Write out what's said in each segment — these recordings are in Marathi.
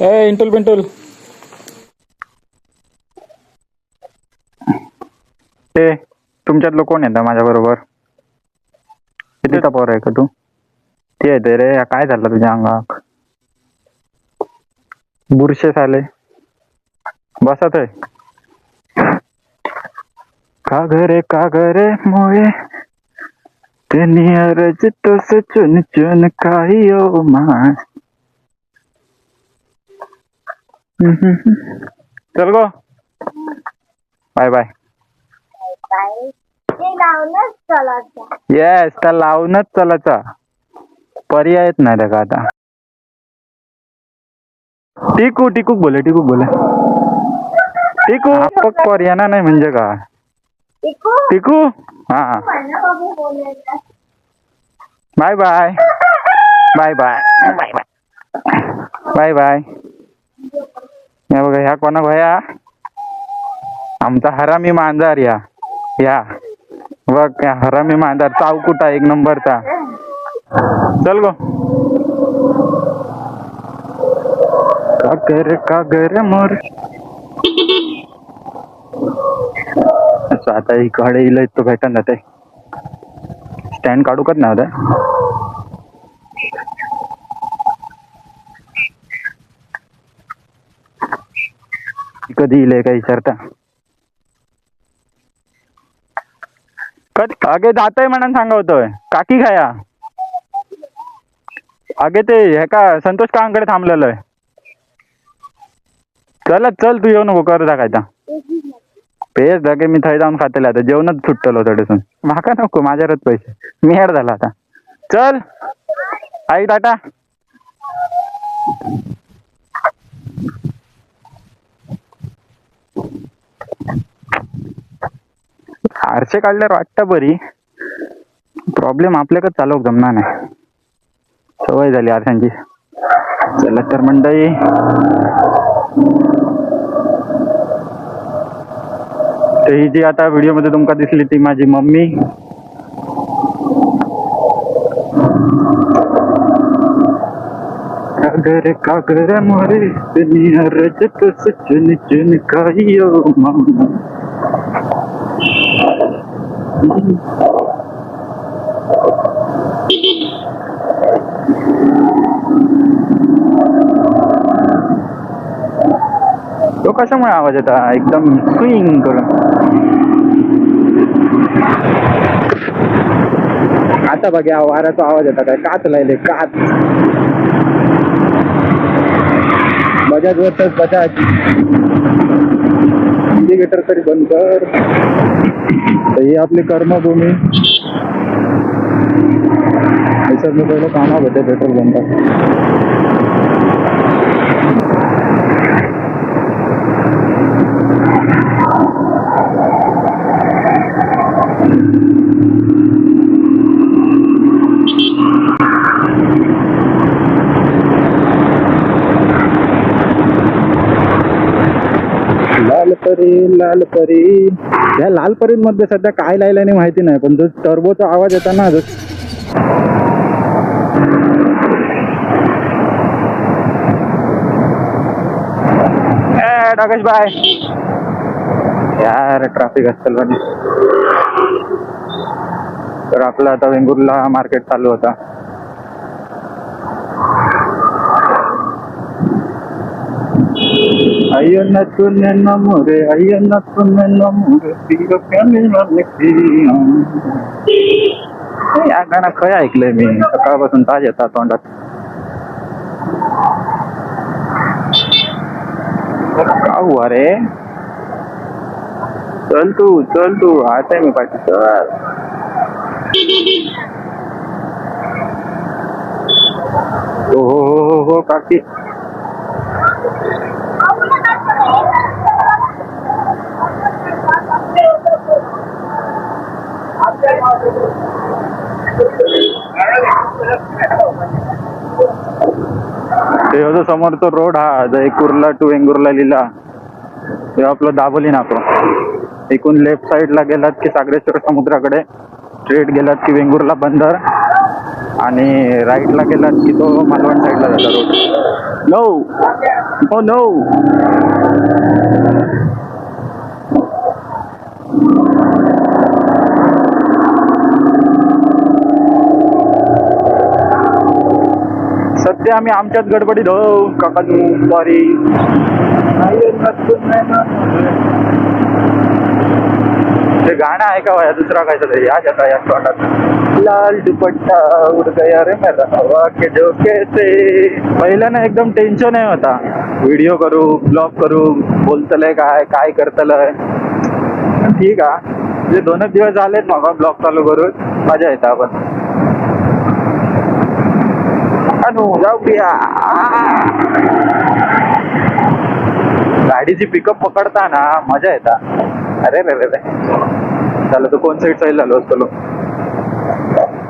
ए इंटुल पिंटुल ते तुमच्यातलं कोण येतं माझ्या बरोबर कितीचा पोर आहे का तू? ते येते रे काय झालं तुझ्या अंगात बुरशे साले बसत आहे का घरे का घरे मोये ते नियरच तस चुन चुन काही ओ माय. चल गो. Bye bye. चालायचं. येस त्या लावूनच चलाचा पर्यायच नाही रे का आता? टिकू टिकू बोले टिकू बोले. टिकू पर्याय नाही म्हणजे का? टिकू? हा. Bye. Bye bye. Bye bye. Bye bye. या बघा ह्या कोणा भया? आमचा हरामी मांजार या. या. बघ या हरामी मांजार चावकुटा एक नंबरचा? चल गो. कागर कागर मोर. असं आता इकडे इला तो भेटन जाते स्टँड काढू कत ना होता कधी येईल काही विचारता कधी अगे जातोय म्हणून सांगा होतोय काकी खाया. अगे ते हे का संतोष कांकडे थांबलेलोय. आहे चल चल तू येऊ नको कर टाकायचा पेस जागे मी थंय जाऊन खातेले आता जेवणच सुटतलो थोडेसून माका नको माझ्यावरच पैसे. मी हेड झाला आता. चल. आई टाटा. आरशे काढल्यावर वाटतं बरी. प्रॉब्लेम आपल्याकडे चालवक जमणार नाही. सवय झाली आरशांची. चला तर मंडळी. तर ही जी आता व्हिडिओमध्ये तुमका दिसली ती माझी मम्मी. कागर कागर मोरे रजत सचन चुन कायो मामा. तो कशामुळे आवाज येता? एकदम स्विंग करून. आता बघा वाऱ्याचा आवाज येता काय? काच लायले काच. बजाज वरच बजाज. इंडिकेटर तरी बंद कर. तर ही आपली कर्मभूमी. याच्यात मी पहिलं कामा होते पेट्रोल पंपात. लाल परी लाल परी या लाल मध्ये सध्या काय लायला नाही माहिती नाही पण जो टर्बोचा आवाज येतो ना जो ए, बाय यार ट्रॅफिक असेल पण. तर आपलं आता वेंगुर्ला मार्केट चालू होता. अय्यन तुने नमोरे अय्यन तुने नमोरे पिग प्याले वाले या गाणं खय ऐकलंय मी सकाळपासून ताज येतात तोंडात. का हुआ रे चल तू चल तू आता आहे मी पाठी चल. हो हो हो हो काकी. ते होतं समोरचा रोड हा जो टू वेंगुर्ला लिहिला. ते आपलं दाबोली नाको एकूण लेफ्ट साईडला गेलात की सागरेश्वर समुद्राकडे. स्ट्रेट गेलात की वेंगुर्ला बंदर. आणि राईटला गेलात की तो मालवण साईडला जातो रोड नो हो नो सध्या आम्ही आमच्याच गडबडीत हो काका सॉरी ते गाणं ऐकावं या दुसरा काय तरी? या जाता या तोंडात लाल दुपट्टा उड गया रे मेरा हवा के झोके से. एकदम टेन्शन आहे होता. व्हिडिओ करू ब्लॉग करू बोलतलंय काय काय करतलंय. ठीक आहे. म्हणजे दोनच दिवस झालेत मग ब्लॉग चालू करून. मजा येते आपण. हो. गाडीची पिकअप पकडताना मजा येता. अरे रे रे रे. झालं तर कोण साईड साईड झालो असतो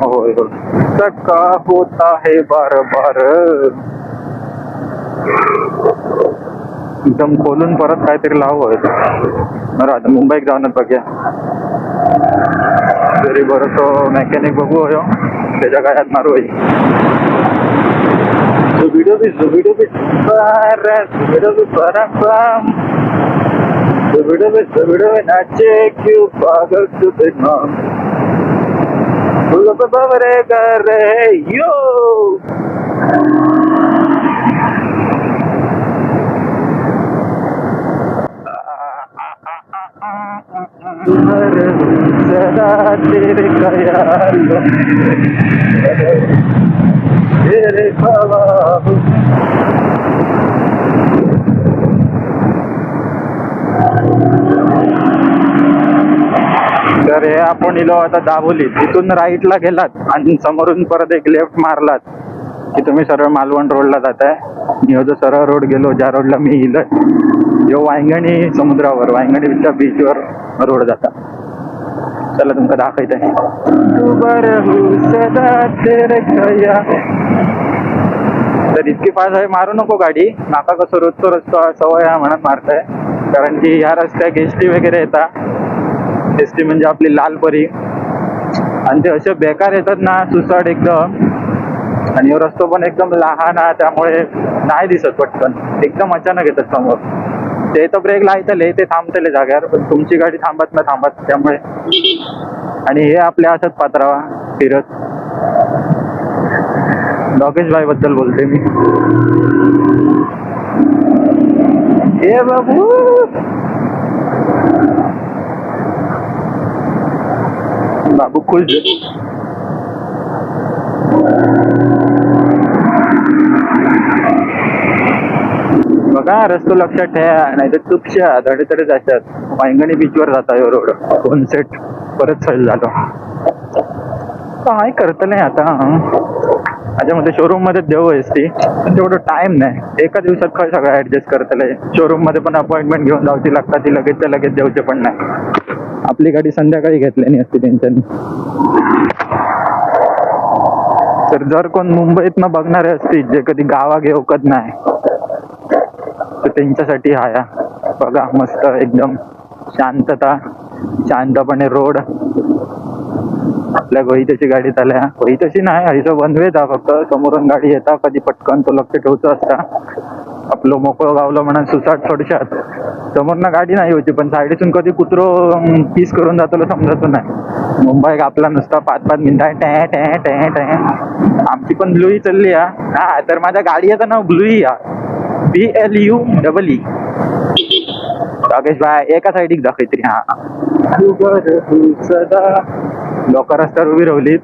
होय होय. चक्का होता हे बार बार. एकदम खोलून परत काहीतरी लाव बरं आता मुंबईत जाऊनच बघ्या. तरी बरं तो मेकॅनिक बघू हो त्याच्या काळात मारू होईल बी व्हिडिओ बी परम व्हिडिओ बी व्हिडिओ बी नाचे क्यू पागल तू नाम बरे कर रे यो सदा तेरे ख्यालों Geri kalalım. तर हे आपण इलो आता दाबोली. तिथून राईटला गेलात आणि समोरून परत एक लेफ्ट मारलात. की तुम्ही सरळ मालवण रोडला जाताय. मी जो सरळ रोड गेलो. ज्या रोडला मी इलोय जो वायंगणी समुद्रावर वांगणीच्या बीचवर रोड जाता. चला तुमका दाखवत आहे तर इतकी फास्ट आहे मारू नको गाडी. नाका कसं रोजचो रस्तो सवय आहे म्हणत मारताय. कारण की ह्या रस्त्यात एस टी वगैरे येतात एस टी म्हणजे आपली लालपरी आणि ते असे बेकार येतात ना सुसाट एकदम. आणि रस्तो पण एकदम लहान आहे त्यामुळे नाही दिसत पटकन. एकदम अचानक येतात समोर. ते तर ब्रेक लायतले ते थांबतले जाग्यावर पण तुमची गाडी थांबत ना थांबत त्यामुळे. आणि हे आपल्या असत पात्रावा फिरत. लोकेश भाई बद्दल बोलते मी. हे बाबू! बाबू खुश बघा रस्तो लक्षात ठेवा नाही तर चुकशा धडे असतात वांगणी बीचवर जाता यो रोड. दोन सेट परत सैल झालो. काय करत नाही आता माझ्यामध्ये शोरूममध्ये देऊ आहेस ती. पण तेवढं टाइम नाही. एका दिवसात काय सगळं ऍडजस्ट करतलंय शोरूममध्ये पण अपॉइंटमेंट घेऊन जावची लागतात ती लगेचच्या लगेच देऊचे पण नाही. आपली गाडी संध्याकाळी घेतलेली असते त्यांच्यानी. तर जर कोण मुंबईतनं बघणारे असतील जे कधी गावा घेऊकत नाही तर त्यांच्यासाठी हा बघा मस्त एकदम शांतता शांतपणे रोड आपल्या गोहित्याची गाडी चालल्या. गोहित्याची नाही हयसं बनवेत हा फक्त. समोरून गाडी येता कधी पटकन तो लक्ष ठेवतो असता. आपलं मोकळं गावलं म्हणा सुसाट थोडशात. समोरनं गाडी नाही होती पण साईडीतून कधी कुत्रो पीस करून जातो समजत नाही. मुंबई आपला नुसता पाच पाच मिनिटं. टॅ टॅ टॅ टॅ आमची पण ब्लूई चालली हा तर माझ्या गाडीचं नाव ब्लूई या. B L U double E Rakesh भाई एका साईडीक दाखव तरी हा. लोक रस्त्यावर उभी राहिलीत.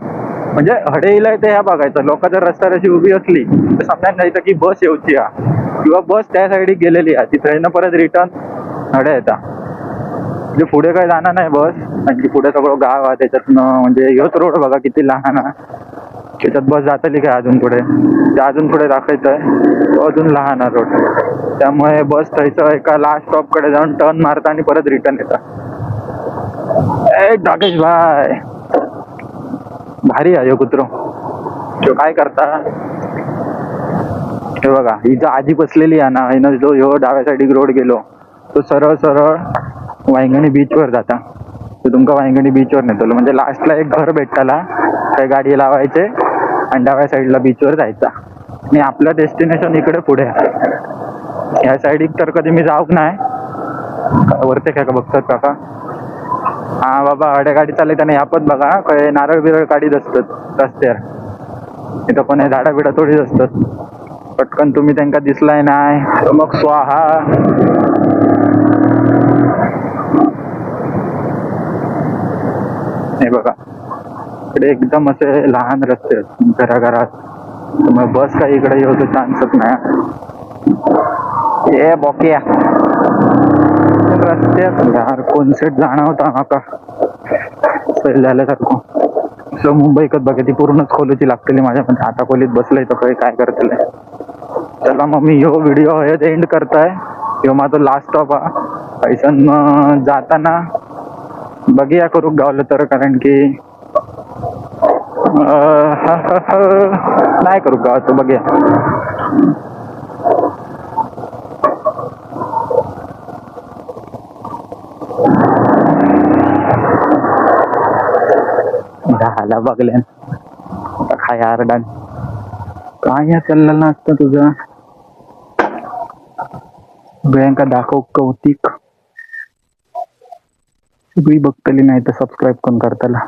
म्हणजे हडेला ते ह्या बघायचं लोक जर रस्त्यावर अशी उभी असली तर समजायला नाही की बस येऊची हा. किंवा बस त्या साईडीक गेलेली आहे ती ट्रेन परत रिटर्न हडे येता. म्हणजे पुढे काय जाणार नाही बस म्हणजे पुढे सगळं गाव आहे त्याच्यातनं म्हणजे योच रोड बघा किती लहान आहे. त्याच्यात बस जातली काय अजून पुढे? ते अजून पुढे दाखवायचंय तो अजून लहान आहे रोड. त्यामुळे बस थंयचं एका लास्ट स्टॉपकडे जाऊन टर्न मारता आणि परत रिटर्न येता. ए डाकेश भाई. भारी आहे कुत्रो. तो काय करता? हे बघा ही जो आधी बसलेली आहे ना हिनं जो ह्यो डाव्या साईडीक रोड गेलो तो सरळ सरळ वांगणी बीचवर जाता. तो तुमका बीच बीचवर नेतो म्हणजे लास्टला एक घर भेटताला. त्या गाडी लावायचे. आणि डाव्या साईडला बीचवर जायचा. आणि आपलं डेस्टिनेशन इकडे पुढे. आहे या साईड तर कधी मी जाऊक नाही. वरते काय का बघतात काका. हा बाबा अड्या गाडी चालली नाही बघा. काय नारळ बिरळ काढीत असतात रस्त्यावर. इथं पण हे झाडा बिडा थोडीच असतात पटकन तुम्ही त्यांका दिसलाय नाही. मग स्वाहा. हे बघा. इकडे एकदम असे लहान रस्ते आहेत घराघरात. त्यामुळे बस काही इकडे येऊचं चान्सच नाही. ए बॉकिया रस्त्यात यार कोणसेट जाणार होता माका? सैल झाल्यासारखं. सो मुंबईकत बघा ती पूर्णच खोलीची लागतली माझ्यामध्ये. आता खोलीत बसलंय तर काही काय करतले. चला मग मी ह्यो व्हिडिओ हे एंड करताय. ह्यो माझा लास्ट स्टॉप हा. पैसा जाताना बघूया करू गावलं तर कारण की नाही करू गावाचं बघूया. झाला बघल्या आता काय आरडान. काय या चाललेलं नसतं बँका दाखव कौतिक. सगळी बघतली नाही तर सबस्क्राईब कोण करताला?